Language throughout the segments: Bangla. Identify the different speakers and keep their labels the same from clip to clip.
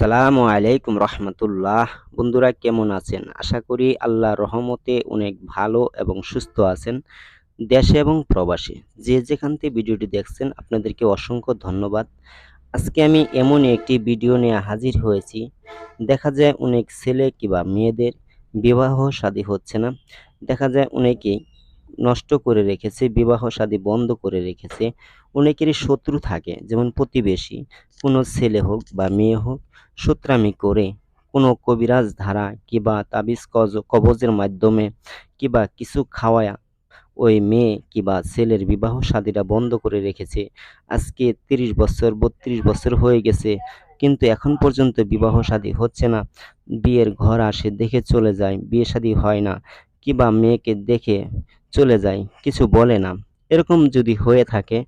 Speaker 1: আসসালামু আলাইকুম রহমতুল্লাহ। বন্ধুরা কেমন আছেন? আশা করি আল্লাহ রহমতে অনেক ভালো এবং সুস্থ আছেন দেশে এবং প্রবাসে। যে যেখান থেকে ভিডিওটি দেখছেন, আপনাদেরকে অসংখ্য ধন্যবাদ। আজকে আমি এমন একটি ভিডিও নিয়ে হাজির হয়েছি। দেখা যায় অনেক ছেলে কিংবা মেয়েদের বিবাহ শাদী হচ্ছে না। দেখা যায় অনেকেই নষ্ট করে রেখেছে, বিবাহ শাদী বন্ধ করে রেখেছে, অনেকেরই শত্রু থাকে, যেমন প্রতিবেশী, কোনো ছেলে হোক বা মেয়ে হোক, সূত্রামি করে কোনো কবিরাজ ধারা কিবা তাবিজ কজ, কবজের মাধ্যমে কিবা কিছু খাওয়ায়া ওই মেয়ে কিবা ছেলের বিবাহ শাদীটা বন্ধ করে রেখেছে। আজকে তিরিশ বছর, বত্রিশ বছর হয়ে গেছে, কিন্তু এখন পর্যন্ত বিবাহ শাদী হচ্ছে না, বিয়ের ঘর আসে দেখে চলে যায়, বিয়ে শাদী হয় না, কিবা মেয়েকে দেখে চলে যায়, কিছু বলে না। এরকম যদি হয়ে থাকে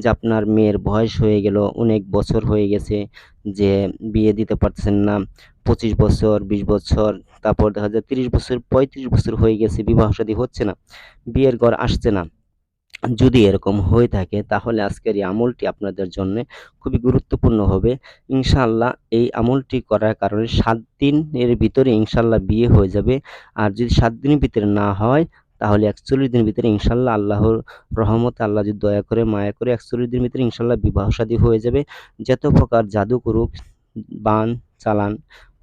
Speaker 1: যে আপনার মেয়ের বয়স হয়ে গেল, অনেক বছর হয়ে গেছে যে বিয়ে দিতে পারছেন না, পঁচিশ বছর, বিশ বছর, তারপর দেখা যায় তিরিশ বছর, পঁয়ত্রিশ বছর হয়ে গেছে, বিবাহ শাদী হচ্ছে না, বিয়ের ঘর আসছে না। যদি এরকম হয়ে থাকে, তাহলে আজকের এই আমলটি আপনাদের জন্য খুবই গুরুত্বপূর্ণ হবে। ইনশাল্লাহ এই আমলটি করার কারণে সাত দিনের ভিতরে ইনশাল্লাহ বিয়ে হয়ে যাবে। আর যদি সাত দিনের ভিতরে না হয় তাহলে একচল্লিশ দিনের ভিতরে ইনশাল্লাহ আল্লাহর রহমত আল্লাহ যদি দয়া করে, মায়া করে একচল্লিশ দিনের ভিতরে ইনশাল্লাহ বিবাহ সাদী হয়ে যাবে। যত প্রকার জাদু করুক, বান, চালান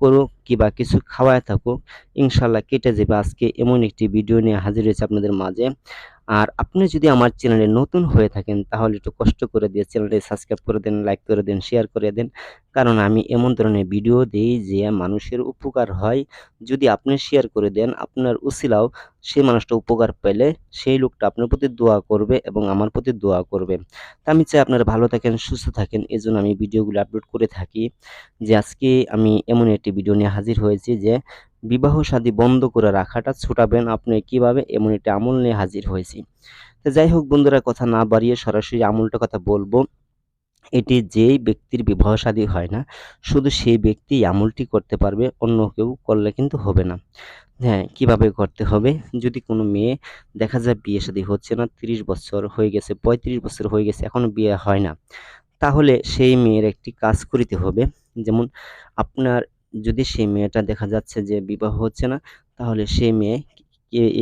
Speaker 1: করুক কিবা কিছু খাওয়ায় থাকুক, ইনশাল্লাহ কেটে যাবে আজকে এমন একটি ভিডিও নিয়ে হাজির হয়েছে আপনাদের মাঝে। আর আপনি যদি আমার চ্যানেলে নতুন হয়ে থাকেন, তাহলে একটু কষ্ট করে দিয়ে চ্যানেলটি সাবস্ক্রাইব করে দেন, লাইক করে দেন, শেয়ার করে দেন। কারণ আমি এমন ধরনের ভিডিও দিই যে মানুষের উপকার হয়। যদি আপনি শেয়ার করে দেন, আপনার উসিলাও সেই মানুষটা উপকার পেলে সেই লোকটা আপনার প্রতি দোয়া করবে এবং আমার প্রতি দোয়া করবে। তা আমি চাই আপনারা ভালো থাকেন, সুস্থ থাকেন এই জন্য আমি ভিডিওগুলো আপলোড করে থাকি যে আজকে আমি এমন একটি ভিডিও নিয়ে হাজির হয়েছি যে বিবাহ শাদী বন্ধ করে রাখাটা ছুটাবেন আপনি কীভাবে? এমন একটি আমল নিয়ে হাজির হয়েছি। তো যাই হোক বন্ধুরা, কথা না বাড়িয়ে সরাসরি আমলটা কথা বলব। এটি যেই ব্যক্তির বিবাহ শাদী হয় না, শুধু সেই ব্যক্তি আমলটি করতে পারবে, অন্য কেউ করলে কিন্তু হবে না। হ্যাঁ কীভাবে করতে হবে? যদি কোনো মেয়ে দেখা যায় বিয়ে শাদী হচ্ছে না, তিরিশ বছর হয়ে গেছে, পঁয়ত্রিশ বছর হয়ে গেছে, এখনও বিয়ে হয় না, তাহলে সেই মেয়ের একটি কাজ করিতে হবে। যেমন আপনার যদি সেই মেয়েটা দেখা যাচ্ছে যে বিবাহ হচ্ছে না, তাহলে সেই মেয়ে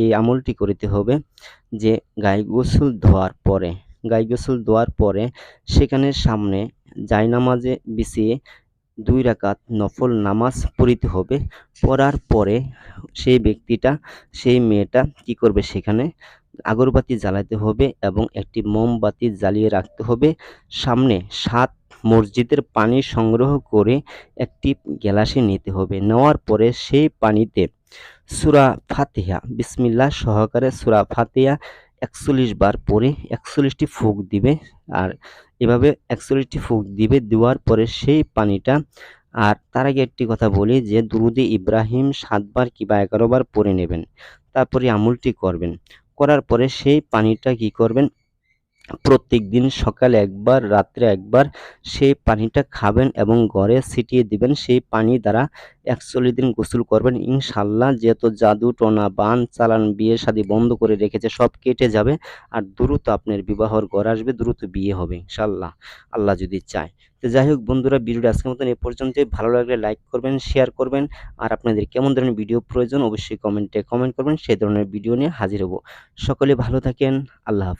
Speaker 1: এই আমলটি করিতে হবে যে গায়ে গোসল ধোয়ার পরে। গায়ে গোসল ধোয়ার পরে সেখানে সামনে জায়নামাজে বিছিয়ে দুই রাকাত নফল নামাজ পড়িতে হবে। পড়ার পরে সেই ব্যক্তিটা, সেই মেয়েটা কি করবে সেখানে? আগরবাতি জ্বালাতে হবে এবং একটি মোমবাতি জ্বালিয়ে রাখতে হবে। সামনে সাত মসজিদের পানি সংগ্রহ করে একটি গ্যালাসে নিতে হবে। নেওয়ার পরে সেই পানিতে সুরা ফাতিহা, বিসমিল্লাহ সহকারে সুরা ফাতিহা একচল্লিশ বার পরে একচল্লিশটি ফুক দিবে আর এভাবে একচল্লিশটি ফুক দিবে, দেওয়ার পরে সেই পানিটা আর তার আগে একটি কথা বলি যে, দুরুদে ইব্রাহিম সাতবার কিংবা এগারো বার পরে নেবেন, তারপরে আমুলটি করবেন। করার পরে সেই পানিটা কি করবেন? প্রত্যেক দিন সকালে একবার, রাত্রে একবার সেই পানিটা খাবেন এবং ঘরে ছিটিয়ে দিবেন। সেই পানি দ্বারা একচল্লিশ দিন গোসল করবেন। ইনশাল্লাহ যেহেতু জাদু, টোনা, বান, চালান, বিয়ে শাদি বন্ধ করে রেখেছে, সব কেটে যাবে আর দ্রুত আপনার বিবাহর ঘর আসবে, দ্রুত বিয়ে হবে ইনশাল্লাহ আল্লাহ যদি চায়। তো যাই হোক বন্ধুরা, ভিডিওটা আজকের মতন এ পর্যন্তই। ভালো লাগলে লাইক করবেন, শেয়ার করবেন আর আপনাদের কেমন ধরনের ভিডিও প্রয়োজন অবশ্যই কমেন্টে কমেন্ট করবেন, সেই ধরনের ভিডিও নিয়ে হাজির হব। সকলে ভালো থাকেন, আল্লাহ হাফিজ।